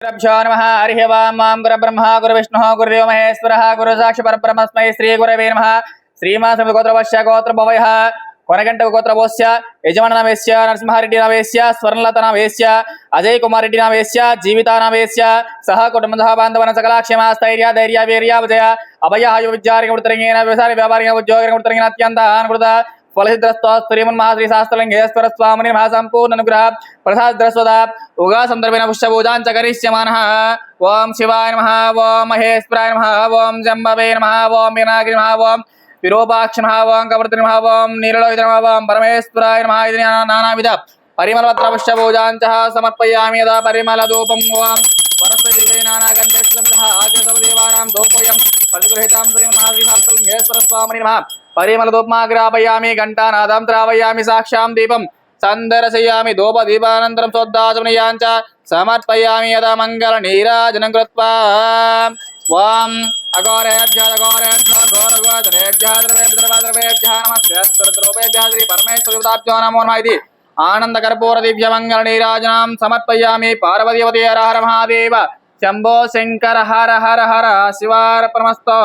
గురుభ్యో నమ హరి వాం మాం గురబ్రహ్మ గురువిష్ణు గురుదేవ మహేశ్వర గురు సాక్షి పరబ్రహ్మస్మై శ్రీ గురవే నమ. శ్రీమాసమి గోత్ర భవయ కొనగంట గోత్ర వోస్య యజమాన నామేస్య నరసింహారెడ్డి నామేస్య స్వర్ణలత నామేస్య అజయ్ కుమార్ రెడ్డి నామేస్య జీవిత నామేస్య సహ కుటుంబ సహ బాంధవ బాంధవన సకలాక్షేమాస్థైర్య ధైర్య వీర్య విజయ అభయ విద్యారిగ వృత్తరంగేణ వ్యవసాయ వ్యాపారంగా ఉద్యోగ వృత్తరంగేణ అత్యంత అనుకృత फलसिद्रस्वास्तुरीमन महाश्रीशास्त्रलिङ्गेश्वर स्वामिनि महासम्पूर्णनुग्रह प्रसाद्रस्वदा उगा सन्दर्भेण पुष्पपूजां च करिष्यमानः। शिवाय नमः ॐ महेश्वराय नमः ॐ जम्बवे नमः ॐ मीनागिरि नमः ॐ विरूपाक्ष नमः ॐ कवर्ति नमः ॐ नीलोहित नमः ॐ परमेश्वराय नमः इति नानाविध परिमलपत्र पुष्पपूजां च समर्पयामि यदा परिमलधूपं ॐ वरसविले नानागन्धेश्वरमिदः आग्रसवदेवानां धूपोऽयं प्रतिगृहीतां श्रीमहाश्रीशास्त्रलिङ्गेश्वरस्वामिनि नमः परिमलधूपमाग्रापयामि घंटा साक्षा दीपम दीपं। धूप धूपदीपानन्तरं श्रद्धाचमनीयाञ्च समर्पयामि यदा मङ्गलनीराजनं कृत्वा। ॐ अघोरेभ्य अघोरेभ्य घोरघोरेभ्य द्रवेभ्यद्रवद्रवेभ्यः नमस्ते। पार्वतीवती हर हर महादेव। शंभो शंकर हर हर हर शिवार्पणमस्तु।